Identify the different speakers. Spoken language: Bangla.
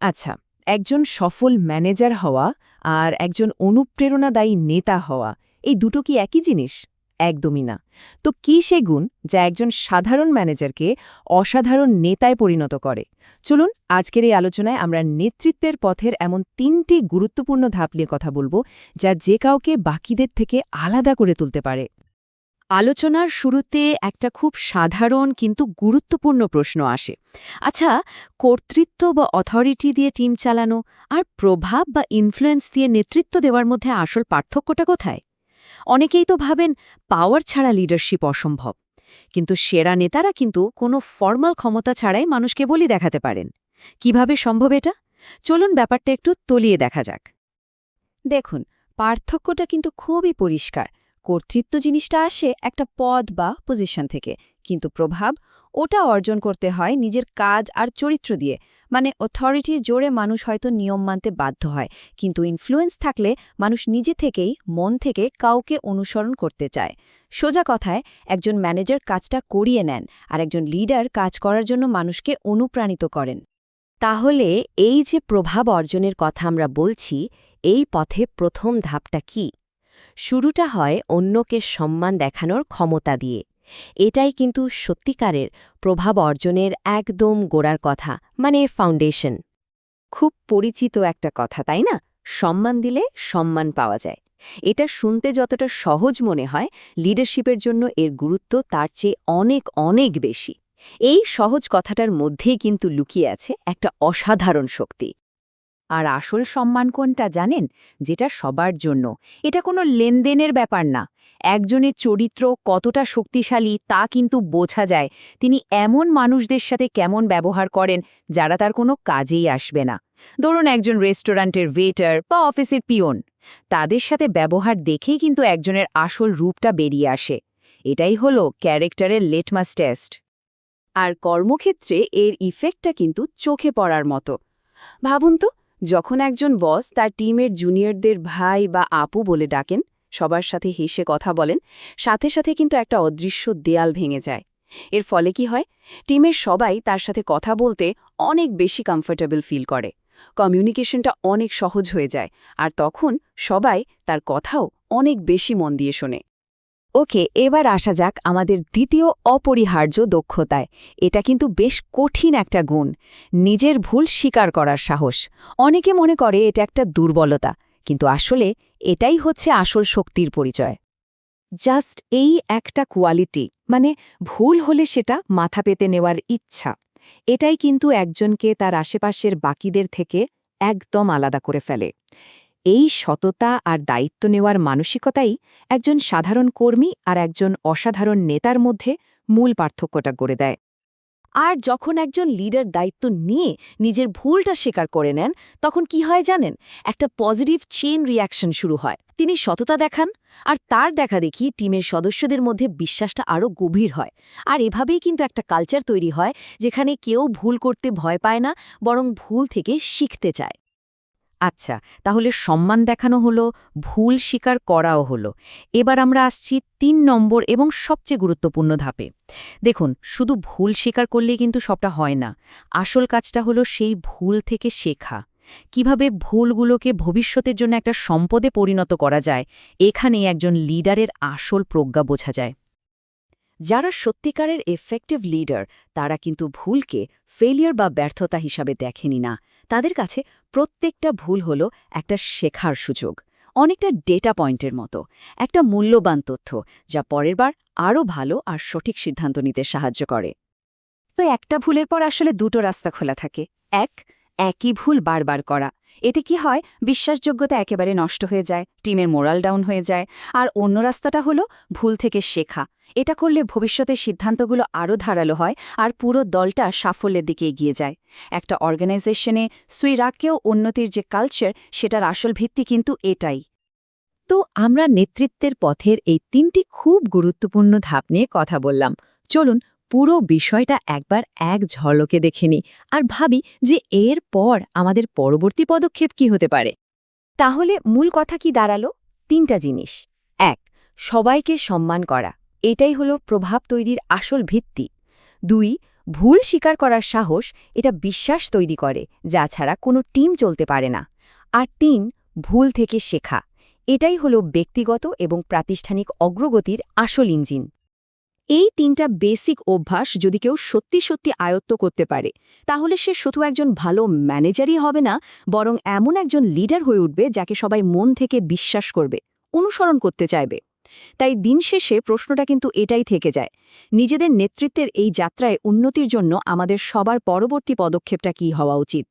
Speaker 1: আচ্ছা একজন সফল ম্যানেজার হওয়া আর একজন অনুপ্রেরণাদায়ী নেতা হওয়া, এই দুটো কি একই জিনিস? একদমই না। তো কি সে গুণ যা একজন সাধারণ ম্যানেজারকে অসাধারণ নেতায় পরিণত করে? চলুন, আজকের এই আলোচনায় আমরা নেতৃত্বের পথের এমন তিনটি গুরুত্বপূর্ণ ধাপ নিয়ে কথা বলব যা যে কাউকে বাকিদের থেকে আলাদা করে তুলতে পারে।
Speaker 2: আলোচনার শুরুতে একটা খুব সাধারণ কিন্তু গুরুত্বপূর্ণ প্রশ্ন আসে। আচ্ছা কর্তৃত্ব বা অথরিটি দিয়ে টিম চালানো আর প্রভাব বা ইনফ্লুয়েন্স দিয়ে নেতৃত্ব দেওয়ার মধ্যে আসল পার্থক্যটা কোথায়? অনেকেই তো ভাবেন পাওয়ার ছাড়া লিডারশিপ অসম্ভব। কিন্তু সেরা নেতারা কিন্তু কোনো ফর্মাল ক্ষমতা ছাড়াই মানুষকে বলি দেখাতে পারেন। কীভাবে সম্ভব এটা? চলুন ব্যাপারটা একটু তলিয়ে দেখা যাক।
Speaker 1: দেখুন, পার্থক্যটা কিন্তু খুবই পরিষ্কার। কর্তৃত্ব জিনিসটা আসে একটা পদ বা পজিশন থেকে। কিন্তু প্রভাব, ওটা অর্জন করতে হয় নিজের কাজ আর চরিত্র দিয়ে। মানে অথরিটির জোরে মানুষ হয়তো নিয়ম মানতে বাধ্য হয়, কিন্তু ইনফ্লুয়েন্স থাকলে মানুষ নিজে থেকেই, মন থেকে কাউকে অনুসরণ করতে চায়। সোজা কথায়, একজন ম্যানেজার কাজটা করিয়ে নেন আর একজন লিডার কাজ করার জন্য মানুষকে অনুপ্রাণিত করেন।
Speaker 2: তাহলে এই যে প্রভাব অর্জনের কথা আমরা বলছি, এই পথে প্রথম ধাপটা কি? শুরুটা হয় অন্যকে সম্মান দেখানোর ক্ষমতা দিয়ে। এটাই কিন্তু সত্যিকারের প্রভাব অর্জনের একদম গোড়ার কথা মানে ফাউন্ডেশন খুব পরিচিত একটা কথা, তাই না? সম্মান দিলে সম্মান পাওয়া যায়। এটা শুনতে যতটা সহজ মনে হয় লিডারশিপের জন্য এর গুরুত্ব তার চেয়ে অনেক অনেক বেশি। এই সহজ কথাটার মধ্যেই কিন্তু লুকিয়ে আছে একটা অসাধারণ শক্তি। আর আসল সম্মান কোনটা জানেন? যেটা সবার জন্য। এটা কোনো লেনদেনের ব্যাপার না। একজনের চরিত্র কতটা শক্তিশালী তা কিন্তু বোঝা যায় তিনি এমন মানুষদের সাথে কেমন ব্যবহার করেন যারা তার কোনো কাজেই আসবে না। ধরুন একজন রেস্টুরেন্টের ওয়েটার বা অফিসের পিয়ন তাদের সাথে ব্যবহার দেখেই কিন্তু একজনের আসল রূপটা বেরিয়ে আসে। এটাই হলো ক্যারেক্টারের লেটমাস টেস্ট
Speaker 1: আর কর্মক্ষেত্রে এর ইফেক্টটা কিন্তু চোখে পড়ার মতো। ভাবুন তো যখন একজন বস তার টিমের জুনিয়রদের ভাই বা আপু বলে ডাকেন, সবার সাথে হেসে কথা বলেন, সাথে সাথে কিন্তু একটা অদৃশ্য দেয়াল ভেঙে যায়। এর ফলে কি হয়? টিমের সবাই তার সাথে কথা বলতে অনেক বেশি কমফোর্টেবল ফিল করে। কমিউনিকেশনটা অনেক সহজ হয়ে যায়, আর তখন সবাই তার কথাও অনেক বেশি মন দিয়ে শোনে।
Speaker 2: ওকে, এবার আসা যাক আমাদের দ্বিতীয় অপরিহার্য দক্ষতায়। এটা কিন্তু বেশ কঠিন একটা গুণ। নিজের ভুল স্বীকার করার সাহস। অনেকে মনে করে এটা একটা দুর্বলতা, কিন্তু আসলে এটাই হচ্ছে আসল শক্তির পরিচয়। জাস্ট এই একটা কোয়ালিটি মানে ভুল হলে সেটা মাথা পেতে নেওয়ার ইচ্ছা। এটাই কিন্তু একজনকে তার আশেপাশের বাকিদের থেকে একদম আলাদা করে ফেলে। এই সততা আর দায়িত্ব নেওয়ার মানসিকতাই একজন সাধারণ কর্মী আর একজন অসাধারণ নেতার মধ্যে মূল পার্থক্যটা গড়ে দেয়। আর যখন একজন লিডার দায়িত্ব নিয়ে নিজের ভুলটা স্বীকার করে নেন, তখন কি হয় জানেন? একটা পজিটিভ চেন রিয়াকশন শুরু হয়। তিনি সততা দেখান আর তার দেখা দেখি টিমের সদস্যদের মধ্যে বিশ্বাসটা আরও গভীর হয়। আর এভাবেই কিন্তু একটা কালচার তৈরি হয়, যেখানে কেউ ভুল করতে ভয় পায় না, বরং ভুল থেকে শিখতে চায়। আচ্ছা তাহলে সম্মান দেখানো হলো, ভুল স্বীকার করাও হলো। এবার আমরা আসছি তিন নম্বর এবং সবচেয়ে গুরুত্বপূর্ণ ধাপে। দেখুন, শুধু ভুল স্বীকার করলেই কিন্তু সবটা হয় না। আসল কাজটা হলো সেই ভুল থেকে শেখা। কীভাবে ভুলগুলোকে ভবিষ্যতের জন্য একটা সম্পদে পরিণত করা যায়, এখানেই একজন লিডারের আসল প্রজ্ঞা বোঝা যায়। যারা সত্যিকারের এফেক্টিভ লিডার তারা কিন্তু ভুলকে ফেলিয়ার বা ব্যর্থতা হিসাবে দেখেনি না। তাদের কাছে প্রত্যেকটা ভুল হলো একটা শেখার সুযোগ, অনেকটা ডেটা পয়েন্টের মতো, একটা মূল্যবান তথ্য, যা পরের বার আরও ভালো আর সঠিক সিদ্ধান্ত নিতে সাহায্য করে। তো একটা ভুলের পর আসলে দুটো রাস্তা খোলা থাকে। এক একই ভুল বারবার করা। এতে কি হয়? বিশ্বাসযোগ্যতা একেবারে নষ্ট হয়ে যায়, টিমের মোরাল ডাউন হয়ে যায়। আর অন্য রাস্তাটা হলো ভুল থেকে শেখা। এটা করলে ভবিষ্যতের সিদ্ধান্তগুলো আরও ধারালো হয় আর পুরো দলটা সাফল্যের দিকে এগিয়ে যায়। একটা অর্গানাইজেশনে সুইরাকেও উন্নতির যে কালচার, সেটার আসল ভিত্তি কিন্তু এটাই। তো আমরা নেতৃত্বের পথের এই তিনটি খুব গুরুত্বপূর্ণ ধাপ নিয়ে কথা বললাম। চলুন পুরো বিষয়টা একবার এক ঝলকে দেখে নিই আর ভাবি যে এর পর আমাদের পরবর্তী পদক্ষেপ কি হতে পারে। তাহলে মূল কথা কি দাঁড়াল? তিনটা জিনিস। এক, সবাইকে সম্মান করা। এটাই হলো প্রভাব তৈরির আসল ভিত্তি। দুই, ভুল স্বীকার করার সাহস এটা বিশ্বাস তৈরি করে, যা ছাড়া কোনো টিম চলতে পারে না। আর তিন, ভুল থেকে শেখা। এটাই হলো ব্যক্তিগত এবং প্রাতিষ্ঠানিক অগ্রগতির আসল ইঞ্জিন।
Speaker 1: এই তিনটা বেসিক অভ্যাস যদি কেউ সত্যি সত্যি আয়ত্ত করতে পারে, তাহলে সে শুধু একজন ভালো ম্যানেজারই হবে না, বরং এমন একজন লিডার হয়ে উঠবে যাকে সবাই মন থেকে বিশ্বাস করবে, অনুসরণ করতে চাইবে। তাই দিন শেষে প্রশ্নটা কিন্তু এটাই থেকে যায়, নিজেদের নেতৃত্বের এই যাত্রায় উন্নতির জন্য আমাদের সবার পরবর্তী পদক্ষেপটা কী হওয়া উচিত?